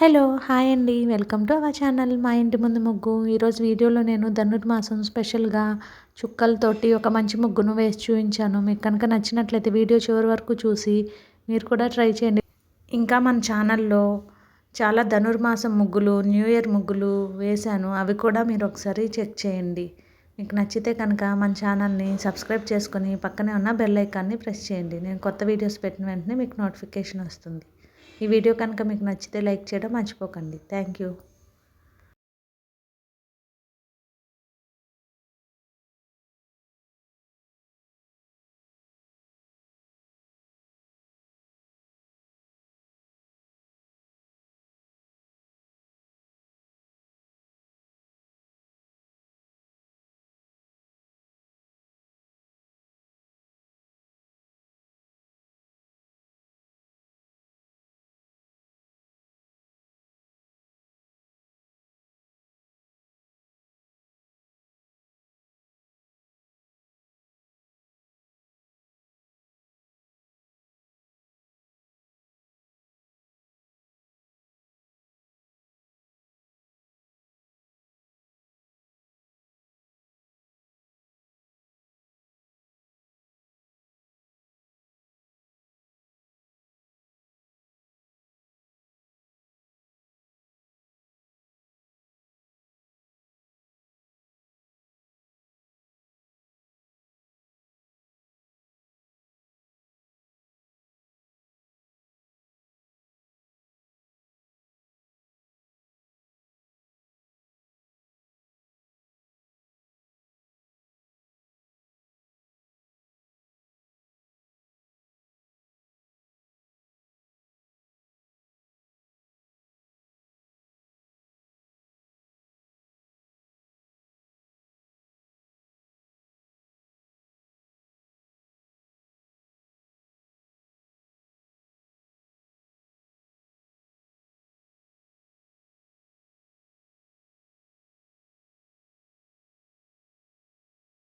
Hello hi అండి. Welcome to our channel మా ఇంటి ముందు ముగ్గు. ఈరోజు వీడియోలో నేను ధనుర్మాసం స్పెషల్గా చుక్కలతోటి ఒక మంచి ముగ్గును వేసి చూపించాను. మీకు కనుక నచ్చినట్లయితే వీడియో చివరి వరకు చూసి మీరు కూడా ట్రై చేయండి. ఇంకా మన ఛానల్లో చాలా ధనుర్మాసం ముగ్గులు న్యూ ఇయర్ ముగ్గులు వేశాను. అవి కూడా మీరు ఒకసారి చెక్ చేయండి. మీకు నచ్చితే కనుక మన ఛానల్ని సబ్స్క్రైబ్ చేసుకొని పక్కనే ఉన్న బెల్ ఐకాన్ని ప్రెస్ చేయండి. నేను కొత్త వీడియోస్ పెట్టిన వెంటనే మీకు నోటిఫికేషన్ వస్తుంది. ఈ వీడియో కనుక మీకు నచ్చితే లైక్ చేయడం మర్చిపోకండి. Thank you